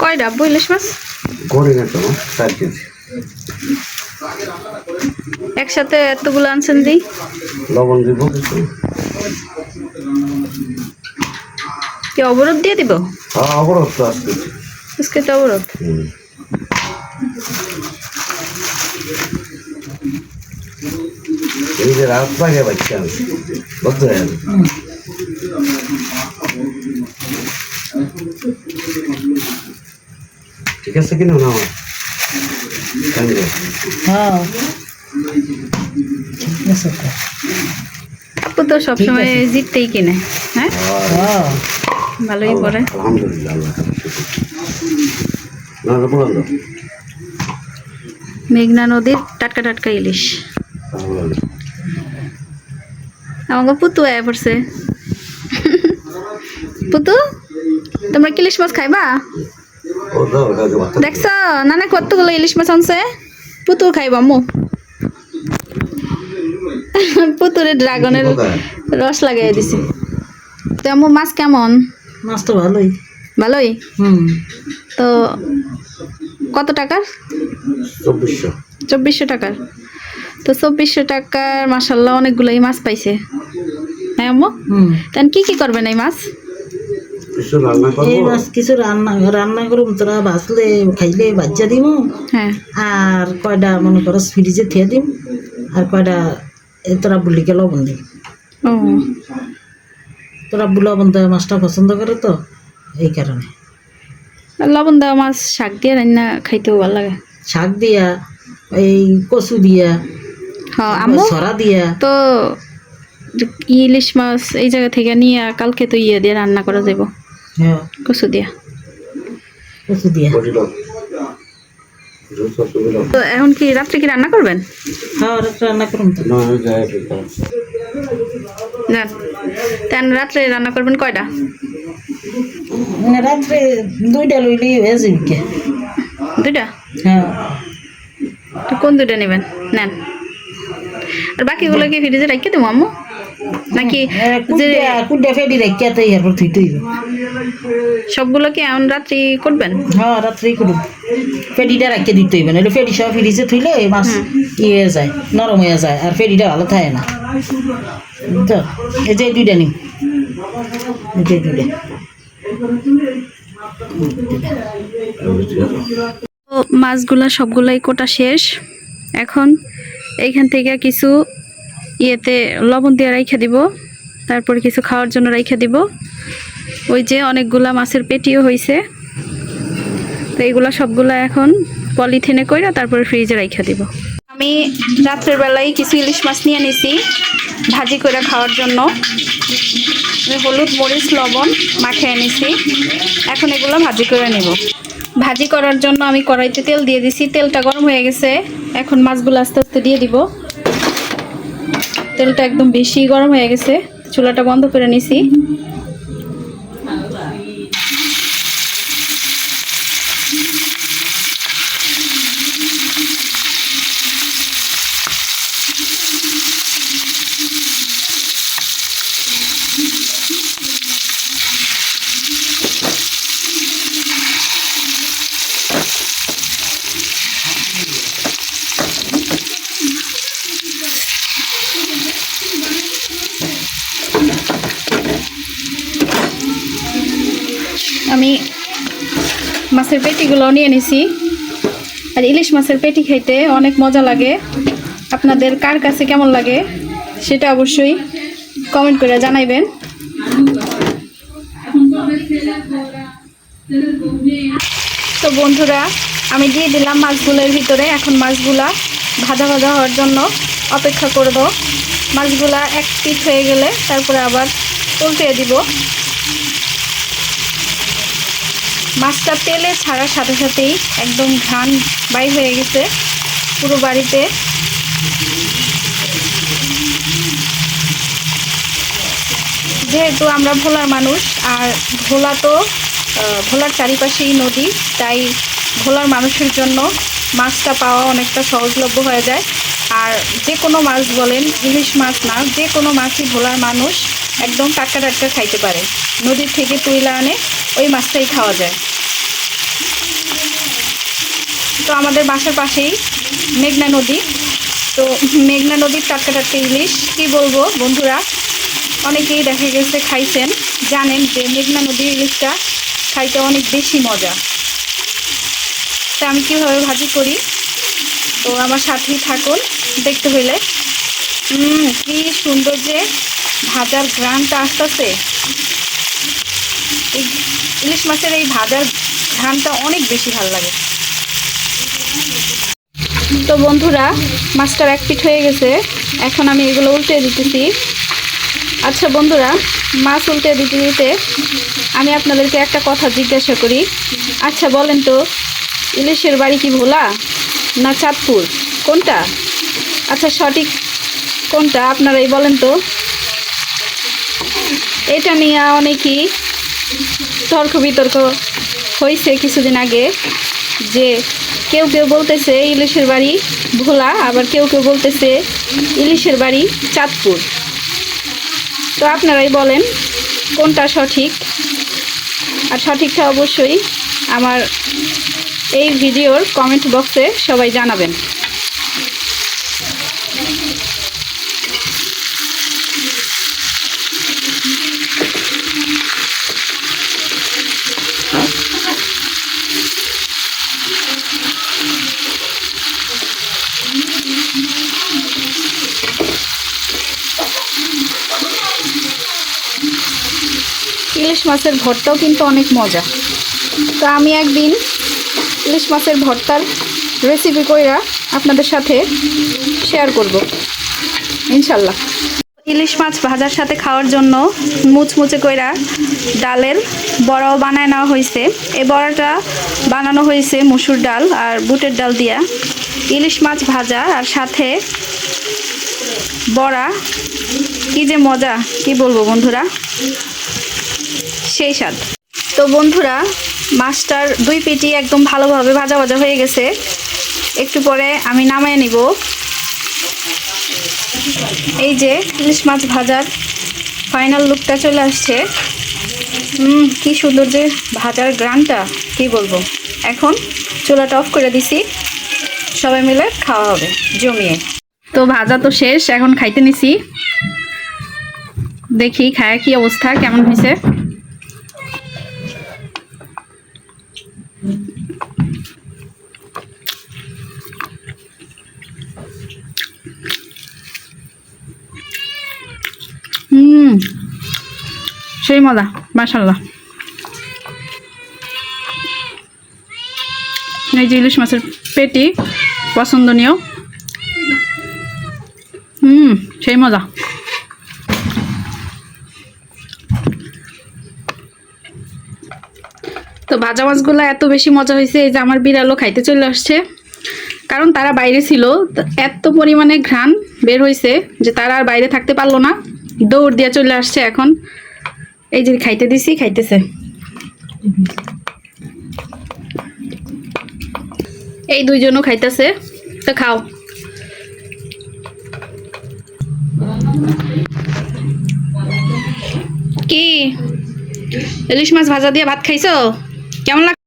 কয় ডাব্বু ইলিশ মাছ? করি না তো চার কেজি। একসাথে এতগুলো আনছেন দি? লবণ দিব। কি অবরোধ দিয়ে দিব? হ্যাঁ অবরোধ তো আজকে। আজকে তো অবরোধ হুম। এই যে রাত লাগে বাচ্চা বুঝলেন ঠিক আছে কিনা না? আমার? হ্যাঁ। ঠিক আছে। তো আপু তো সবসময় জিততেই কিনে হ্যাঁ? হ্যাঁ ভালোই পড়ে মেঘনা নদীর টাটকা টাটকা ইলিশ। আমাকে পুতু আয়া পড়ছে। পুতু তোমরা কি ইলিশ মাছ খাইবা? দেখছ নানা কতগুলো ইলিশ মাছ আনছে। পুতু খাইবা মু। পুতুরে ড্রাগনের রস লাগাই দিছি। তো আম্মু মাছ কেমন? মাছ তো ভালোই। ভালোই? তো কত টাকার? চব্বিশশো। চব্বিশশো টাকার। তো চব্বিশশো টাকার মাসাল্লাহ অনেকগুলোই মাছ পাইছে। হ্যাঁ আম্মু? হুম। তান কি কি করবেন এই মাছ? কিছু রান্না এই মাছ কিছু রান্না রান্না করুম তোরা বাঁচলে খাইলে বাজ্যা দিম। হ্যাঁ। আর কয়টা মনে করো ফ্রিজে থিয়ে দিম আর কয়টা এ তোরা বুলিকে লবণ দিম। ও। তোরা লবণ দেওয়া মাছটা পছন্দ করে তো এই কারণে। লবণ দেওয়া মাছ শাক দিয়ে রান্না খাইতেও ভালো লাগে। শাক দিয়া এই কচু দিয়া আম্মু? সরা দিয়া। তো ইলিশ মাছ এই জায়গা থেকে নিয়ে কালকে তো ইয়ে দিয়ে রান্না করা যাব হ্যাঁ। কচু দিয়া। কচু দিয়া। তো এখন কি রাত্রে কি রান্না করবেন? হ্যাঁ রাত্রে রান্না করুম তো। না যায় ঠিক যান। তেন রাত্রে রান্না করবেন কয়টা? রাত্রে দুইটা লইলেই হয়ে যাবে দুইটা? হ্যাঁ। তো কোন দুইটা নেবেন? নেন। আর বাকিগুলো কি ফ্রিজে রাখিয়ে দেবো আম্মু? নাকি যে কুড্ডা কুড্ডা ফেডি রেখে তো এরপর থুই তুই সবগুলো কি এখন রাত্রি করবেন? হ্যাঁ রাত্রেই করুম ফেডিটা রাখিয়ে দিতে হইবে নাহলে ফেডি সব ফ্রিজে থুইলে মাছ ইয়ে যায় নরম হয়ে যায় আর ফেডিটা ভালো থাকে না। তো এই যে দুইটা নিম এই যে দুইটা। মাছগুলা সবগুলাই কোটা শেষ। এখন এইখান থেকে কিছু ইয়েতে লবণ দিয়ে রাইখে দিব। তারপর কিছু খাওয়ার জন্য রাইখে দিব। ওই যে অনেকগুলা মাছের পেটিও হয়েছে তো এইগুলা সবগুলা এখন পলিথিনে কইরা তারপরে ফ্রিজে রাইখে দিব। আমি রাত্রের বেলায় কিছু ইলিশ মাছ নিয়ে নিছি, ভাজি করে খাওয়ার জন্য। হলুদ, মরিচ, লবণ মাখিয়ে নিছি। এখন এগুলো ভাজি করে নেব। ভাজি করার জন্য আমি কড়াইতে তেল দিয়ে দিছি। তেলটা গরম হয়ে গেছে। এখন মাছগুলো আস্তে আস্তে দিয়ে দিব। তেলটা একদম বেশি গরম হয়ে গেছে। চুলাটা বন্ধ করে নিছি আমি মাছের পেটিগুলো নিয়ে নিছি। আর ইলিশ মাছের পেটি খাইতে অনেক মজা লাগে। আপনাদের কার কাছে কেমন লাগে সেটা অবশ্যই কমেন্ট করে জানাইবেন। তো বন্ধুরা, আমি দিয়ে দিলাম মাছগুলোর ভিতরে। এখন মাছগুলা ভাজা ভাজা হওয়ার জন্য অপেক্ষা করব মাছগুলা এক পিঠ হয়ে গেলে তারপরে আবার উল্টে দিব। মাছটা তেলে ছাড়ার সাথে সাথেই একদম ঘান বাই হয়ে গেছে পুরো বাড়িতে। যেহেতু আমরা ভোলার মানুষ, আর ভোলা তো ভোলার চারিপাশেই নদী, তাই ভোলার মানুষের জন্য মাছটা পাওয়া অনেকটা সহজলভ্য হয়ে যায়। আর যে কোনো মাছ বলেন, ইলিশ মাছ না, যে কোনো মাছই ভোলার মানুষ একদম টাটকা টাটকা খাইতে পারে। নদীর থেকে তুইলা আনে ওই মাছটাই খাওয়া যায়। তো আমাদের বাসার পাশেই মেঘনা নদী। তো মেঘনা নদীর টাটকা টাটকা ইলিশ, কী বলব বন্ধুরা? অনেকেই দেখা গেছে খাইছেন, জানেন যে মেঘনা নদীর ইলিশটা খাইতে অনেক বেশি মজা। তা আমি কীভাবে ভাজি করি? তো আমার সাথেই থাকুন, দেখতে হইলে। কি সুন্দর যে ভাজার ঘ্রাণটা আসতেছে। এই ইলিশ মাছের এই ভাজার ঘ্রাণটা অনেক বেশি ভালো লাগে। তো বন্ধুরা, মাছটার এক পিঠ হয়ে গেছে। এখন আমি এগুলো উল্টে দিতেছি। আচ্ছা বন্ধুরা, মাছ উল্টে দিতে দিতে আমি আপনাদেরকে একটা কথা জিজ্ঞাসা করি। আচ্ছা বলেন তো, ইলিশের বাড়ি কি ভোলা না চাঁদপুর? কোনটা? আচ্ছা সঠিক কোনটা? আপনারাই বলেন তো। এটা নিয়ে অনেকই তর্ক বিতর্ক হয়েছে কিছুদিন আগে যে কেউ কেউ বলতেছে ইলিশের বাড়ি ভোলা, আবার কেউ কেউ বলতেছে ইলিশের বাড়ি চাঁদপুর। তো আপনারাই বলেন কোনটা সঠিক? আর সঠিকটা অবশ্যই আমার এই ভিডিওর কমেন্ট বক্সে সবাই জানাবেন। ইলিশ মাছের ভর্তাও কিন্তু অনেক মজা। তো আমি একদিন ইলিশ মাছের ভর্তার রেসিপি কইরা আপনাদের সাথে শেয়ার করব। ইনশাল্লাহ। ইলিশ মাছ ভাজার সাথে খাওয়ার জন্য মুচমুচে কইরা ডালের বড়াও বানায় নেওয়া হয়েছে এই বড়াটা বানানো হয়েছে মসুর ডাল আর বুটের ডাল দিয়া। ইলিশ মাছ ভাজা আর সাথে বড়া, কি যে মজা, কি বলব বন্ধুরা? সেই স্বাদ। তো বন্ধুরা, মাছটার দুই পেটি একদম ভালোভাবে ভাজা ভাজা হয়ে গেছে। একটু পরে আমি নামায় নিব। এই যে ইলিশ মাছ ভাজার ফাইনাল লুকটা চলে আসছে। কি সুন্দর যে ভাজার গ্রানটা, কি বলব। এখন চুলাটা অফ করে দিছি। সবাই মিলে খাওয়া হবে, জমিয়ে। তো ভাজা তো শেষ, এখন খাইতে নিছি। দেখি খায়া কি অবস্থা, কেমন হয়েছে হুম সেই মজা মাশাল্লাহ এই যে ইলিশ মাছের পেটি, পছন্দনীয়। হুম, সেই মজা। তো ভাজা মাছগুলো এত বেশি মজা হয়েছে, এই যে আমার বিড়ালও খাইতে চলে আসছে। কারণ তারা বাইরে ছিল এত পরিমাণে ঘ্রাণ বের হয়েছে যে তারা আর বাইরে থাকতে পারল না। দৌড় দিয়ে চলে আসছে এখন। এই যে খাইতে দিছি, খাইতেছে। এই দুইজনও খাইতেছে, তো খাও। কি? ইলিশ মাছ ভাজা দিয়ে ভাত খাইছো? কেমন লাগ